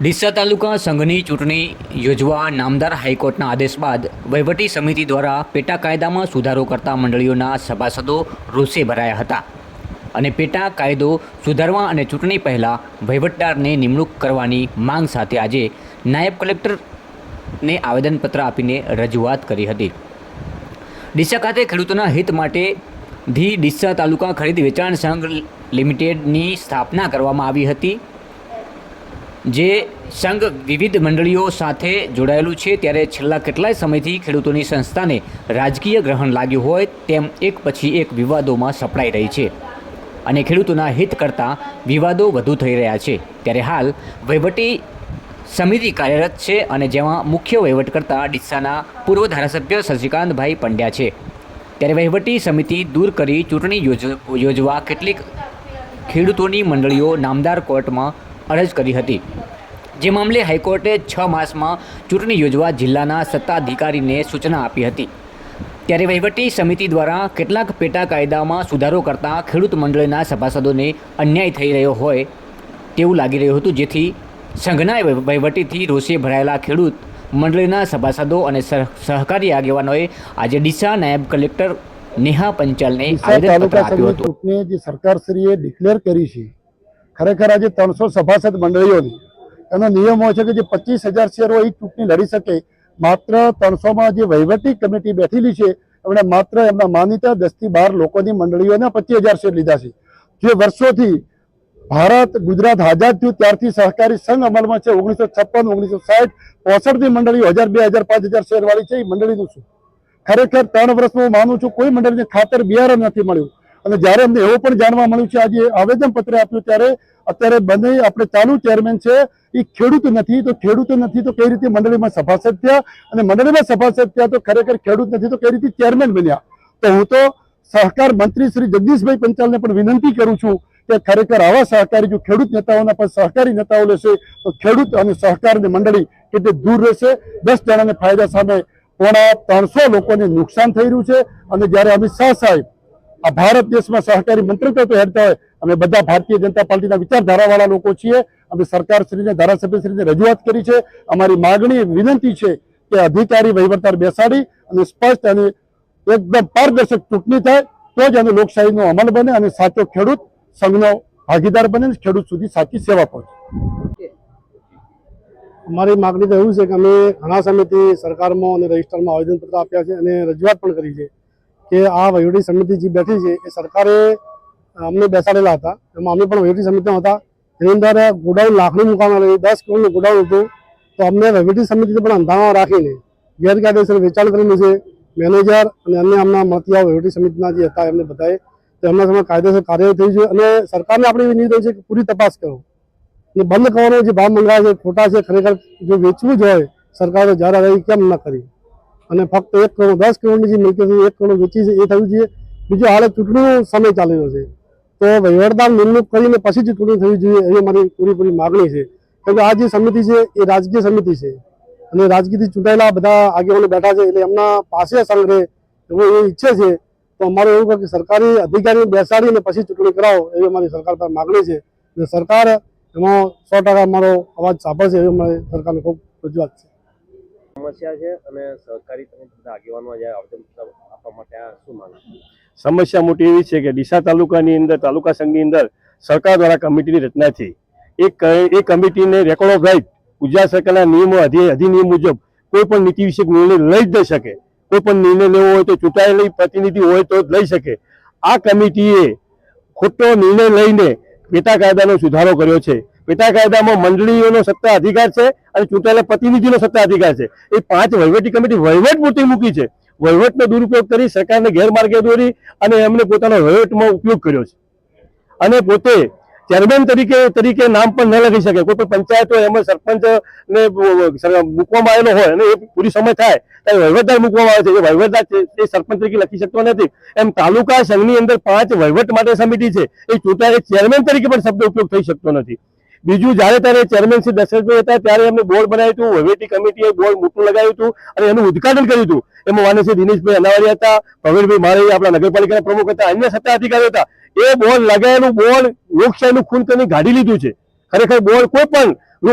ડીસા તાલુકા સંઘની ચૂંટણી યોજવા નામદાર હાઈકોર્ટના આદેશ બાદ વહીવટી સમિતિ દ્વારા પેટા કાયદામાં સુધારો કરતા મંડળીઓના સભાસદો રોષે ભરાયા હતા. અને પેટા કાયદો સુધારવા અને ચૂંટણી પહેલાં વહીવટદારને નિમણૂક કરવાની માંગ સાથે આજે નાયબ કલેક્ટરને આવેદનપત્ર આપીને રજૂઆત કરી હતી. ડીસા ખાતે ખેડૂતોના હિત માટે ધી ડીસા તાલુકા ખરીદ વેચાણ સંઘ લિમિટેડની સ્થાપના કરવામાં આવી હતી. જે સંઘ વિવિધ મંડળીઓ સાથે જોડાયેલું છે, ત્યારે છેલ્લા કેટલાય સમયથી ખેડૂતોની સંસ્થાને રાજકીય ગ્રહણ લાગ્યું હોય તેમ એક પછી એક વિવાદોમાં સપડાઈ રહી છે અને ખેડૂતોના હિત કરતાં વિવાદો વધુ થઈ રહ્યા છે. ત્યારે હાલ વહીવટી સમિતિ કાર્યરત છે અને જેમાં મુખ્ય વહીવટકર્તા ડીસાના પૂર્વ ધારાસભ્ય શશિકાંતભાઈ પંડ્યા છે. ત્યારે વહીવટી સમિતિ દૂર કરી ચૂંટણી યોજ, યોજવા કેટલીક ખેડૂતોની મંડળીઓ નામદાર કોર્ટમાં અરજ કરી હતી. જે મામલે હાઈકોર્ટે છ માસમાં ચૂંટણી યોજવા જિલ્લાના સત્તાધિકારીને સૂચના આપી હતી. ત્યારે વહીવટી સમિતિ દ્વારા કેટલાક પેટા કાયદામાં સુધારો કરતાં ખેડૂત મંડળીના સભાસદોને અન્યાય થઈ રહ્યો હોય તેવું લાગી રહ્યું હતું જેથી સંઘના વહીવટીથી રોષે ભરાયેલા ખેડૂત મંડળીના સભાસદો અને સહકારી આગેવાનોએ આજે ડીસા નાયબ કલેક્ટર નેહા પંચાલને આવેદનપત્ર આપ્યું હતું. જે સરકારશ્રીએ ડિક્લેર કરી છે ખરેખર આજે ત્રણસો સભાસદ મંડળીઓની એનો નિયમ છે કે જે પચીસ હજાર શેર હોય એ ચૂંટણી લડી શકે, માત્ર ત્રણસોમાં જે વહીવટી કમિટી બેઠેલી છે, એમણે માત્ર એમના માનીતા દસથી બાર લોકોની મંડળીઓના પચીસ હજાર શેર લીધા છે. જે વર્ષોથી ભારત, ગુજરાત આઝાદ થયું, ત્યારથી સહકારી સંઘ અમલમાં છે, ઓગણીસો છપ્પન, ઓગણીસો સાઠ, પોસઠની મંડળીઓ હજાર બે હજાર પાંચ હજાર શેરવાળી છે, એ મંડળીનું શું ખરેખર ત્રણ વર્ષમાં હું માનું છું કોઈ મંડળીને ખાતર બિયારણ નથી મળ્યું. અને જ્યારે અમને એવું પણ જાણવા મળ્યું છે, આજે આવેદન પત્ર આપ્યું ત્યારે અત્યારે બંને આપણે ચાલુ ચેરમેન છે, એ ખેડૂત નથી, તો ખેડૂત નથી, તો કઈ રીતે મંડળીમાં સભાસદ થયા? અને મંડળીમાં સભાસદ થયા તો ખરેખર ખેડૂત નથી, તો કઈ રીતે ચેરમેન બન્યા? તો હું તો સહકાર મંત્રી શ્રી જગદીશભાઈ પંચાલને પણ વિનંતી કરું છું કે ખરેખર આવા સહકારી જો ખેડૂત નેતાઓના પણ સહકારી નેતાઓ લેશે, તો ખેડૂત અને સહકારની મંડળી કેટલી દૂર રહેશે? દસ જણાને ફાયદા સામે પોણા ત્રણસો લોકોને નુકસાન થઈ રહ્યું છે. અને જ્યારે અમિત શાહ સાહેબ આ ભારત દેશમાં સહકારી મંત્રીત્વ હેઠળ હોય. અમે બધા ભારતીય જનતા પાર્ટીના વિચારધારાવાળા લોકો છીએ. અમે સરકારશ્રીને, ધારાસભ્યશ્રીને રજૂઆત કરી છે. અમારી માગણી, વિનંતી છે કે અધિકારી વહીવટદાર બેસાડી અને સ્પષ્ટ અને એકદમ પારદર્શક ચૂંટણી થાય, તો જ અને લોકશાહીનો અમલ બને અને સાચો ખેડૂત સંઘનો ભાગીદાર બને ખેડૂત સુધી સાચી સેવા પહોંચે. અમારી માગણી તો એવું છે કે અમે ઘણા સમયથી સરકારમાં અને રજિસ્ટરમાં આવેદનપત્ર આપ્યા છે અને રજૂઆત પણ કરી છે. કે આ વહીવટી સમિતિ જે બેઠી છે, એ સરકારે અમને બેસાડેલા હતા. એમાં અમે પણ વહીવટી સમિતિમાં હતા. એની અંદર ગોડાઉન લાખનું આવેલી દસ કરોડનું ગોડાઉન હતું. તો અમને વહીવટી સમિતિને પણ અંધારામાં રાખીને ગેરકાયદેસર વેચાણ કરેલું છે. મેનેજર અને અન્ય અમના મળતિયાઓ વહીવટી સમિતિના જે હતા, એમને બધાએ તો એમના સામે કાયદેસર કાર્યવાહી થઈ છે. અને સરકારને આપણે એવી નિવેદન છે કે પૂરી તપાસ કરો. અને બંધ કરવાનો જે ભાવ મંગાવે છે, ખોટા છે, ખરેખર જો વેચવું જ હોય, સરકારે જાહેરાત કેમ ન કરી? અને ફક્ત એક કરોડ, દસ કરોડની જે મિલકત એક કરોડ વેચી છે, એ થયું છે. બીજું હાલે ચૂંટણીનો સમય ચાલી રહ્યો છે. તો વહીવટદાર નિમણૂક કરીને પછી ચૂંટણી થવી જોઈએ, એવી મારી પૂરેપૂરી માગણી છે. કેમ કે આ જે સમિતિ છે, એ રાજકીય સમિતિ છે. અને રાજકીયથી ચૂંટાયેલા બધા આગેવાનો બેઠા છે, એટલે એમના પાસે સંગ્રહે એવો એ ઈચ્છે છે. તો અમારે એવું કે સરકારી અધિકારીને બેસાડીને પછી ચૂંટણી કરાવો, એવી અમારી સરકાર પર માગણી છે. અને સરકાર એમાં સો ટકા અમારો અવાજ સાંભળશે, એવી અમારી સરકારને ખૂબ રજૂઆત છે. સમસ્યા છે અને સહકારી તમે બધા આગેવાનો આવેદન આપવા માટે આ શું માંગ સમસ્યા મોટી એવી છે કે ડીસા તાલુકાની અંદર, તાલુકા સંઘની અંદર સરકાર દ્વારા કમિટીની રચના થઈ એ કમિટીને રેકોર્ડ ઓફ રાઇટ ગુજરાત સરકારના નિયમો અધિ- અધિનિયમ મુજબ કોઈ પણ નીતિ વિષયક નિર્ણય લઈ જ ન શકે. કોઈ પણ નિર્ણય લેવો હોય તો ચૂંટાયેલી પ્રતિનિધિ હોય તો લઈ શકે. આ કમિટીએ ખોટો નિર્ણય લઈને પેટા કાયદાનો સુધારો કર્યો છે. પેટા કાયદામાં મંડળીઓનો સત્તા અધિકાર છે અને ચૂંટાયેલા પ્રતિનિધિનો સત્તા અધિકાર છે. એ પાંચ વહીવટી કમિટી વહીવટ પૂરતી મૂકી છે. વહીવટનો દુરુપયોગ કરી સરકારને ગેરમાર્ગે દોરી અને એમને પોતાનો વહીવટમાં ઉપયોગ કર્યો છે. અને પોતે ચેરમેન તરીકે તરીકે નામ પણ ન લખી શકે. કોઈ પણ પંચાયત હોય, એમાં સરપંચ ને મૂકવામાં આવેલો હોય અને એ પૂરી સમય થાય, ત્યારે વહીવટદાર મૂકવામાં આવે છે. એ વહીવટદાર એ સરપંચ તરીકે લખી શકતો નથી. એમ તાલુકા સંઘની અંદર પાંચ વહીવટ માટે સમિતિ છે. એ ચૂંટાયેલ ચેરમેન તરીકે પણ શબ્દ ઉપયોગ થઈ શકતો નથી. બીજું જ્યારે ત્યારે ચેરમેન શ્રી દશરથભાઈ હતા, ત્યારે એમને બોર્ડ બનાવ્યું હતું, વહીવટી કમિટીએ બોર્ડ મોટું લગાવ્યું હતું અને એનું ઉદઘાટન કર્યું હતું. એમાં માનસિંહ દિનેશભાઈ અનાવારી હતા પ્રવીણભાઈ માળી આપણા નગરપાલિકાના પ્રમુખ હતા, અન્ય સત્તા અધિકારીઓ હતા. એ બોર્ડ લગાવેલું બોર્ડ લોકશાહીનું ખૂન કરીને ગાડી લીધું છે. ખરેખર બોર્ડ કોઈ પણ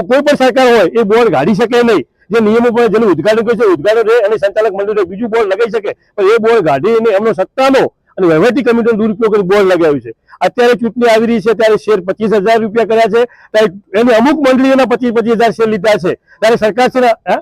કોઈ પણ સરકાર હોય, એ બોર્ડ ગાડી શકે નહીં. જે નિયમો પણ જેનું ઉદઘાટન કર્યું છે, ઉદઘાટન રહે અને સંચાલક મંડળ બીજું બોર્ડ લગાવી શકે. પણ એ બોર્ડ ગાડીને એમનો સત્તાનો અને વહીવટી કમિટીનો દુરુપયોગ કરી બોર્ડ લગાવ્યું છે. અત્યારે ચૂંટણી આવી રહી છે ત્યારે શેર પચીસ હજાર રૂપિયા કર્યા છે. ત્યારે એની અમુક મંડળીઓના પચીસ પચીસ હજાર શેર લીધા છે. ત્યારે સરકાર છે ને, હે?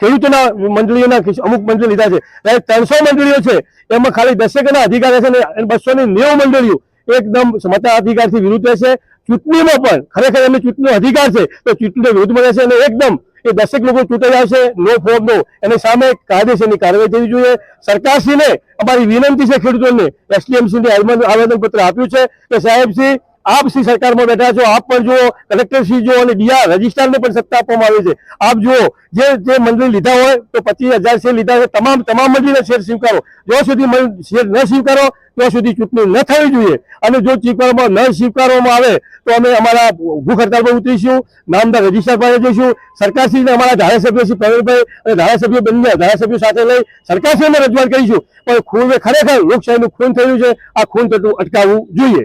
ખેડૂતોના મંડળીઓના અમુક મંડળી લીધા છે. ત્યારે ત્રણસો મંડળીઓ છે. એમાં ખાલી દસેકના અધિકાર છે ને બસો ની નેવું મંડળીઓ એકદમ મતાધિકારથી વિરુદ્ધ રહેશે. ચૂંટણીમાં પણ ખરેખર એમને ચૂંટણીનો અધિકાર છે. તો ચૂંટણીનો વિરુદ્ધમાં રહેશે અને એકદમ એ દસેક લોકો ચૂંટાઈ આવશે, નો ફોર્મ નો. એની સામે કાયદેસરની કાર્યવાહી થવી જોઈએ. સરકારશ્રીને અમારી વિનંતી છે ખેડૂતોને એસડીએમસી ને આવેદન પત્ર આપ્યું છે કે સાહેબશ્રી આપ શ્રી સરકારમાં બેઠા છો, આપ પણ જુઓ કલેક્ટરશ્રી જુઓ અને ડીઆર રજિસ્ટ્રારને પણ સત્તા આપવામાં આવી છે. આપ જુઓ, જે જે મંડળી લીધા હોય, તો પચીસ હજાર શેર લીધા હોય તમામ તમામ મંડળીના શેર સ્વીકારો. જ્યાં સુધી શેર ન સ્વીકારો, ત્યાં સુધી ચૂંટણી ન થવી જોઈએ. અને જો સ્વીકારવામાં ન સ્વીકારવામાં આવે, તો અમે અમારા ભૂખ હડતાલ પર ઉતરીશું, નામદાર રજિસ્ટ્રાર પાસે જઈશું. સરકારશ્રીને અમારા ધારાસભ્ય શ્રી પ્રવીણભાઈ અને ધારાસભ્યો બંને ધારાસભ્યો સાથે લઈ સરકારશ્રીને રજૂઆત કરીશું. પણ ખૂન ખરેખર લોકશાહીનું ખૂન થયું છે. આ ખૂન થતું અટકાવવું જોઈએ.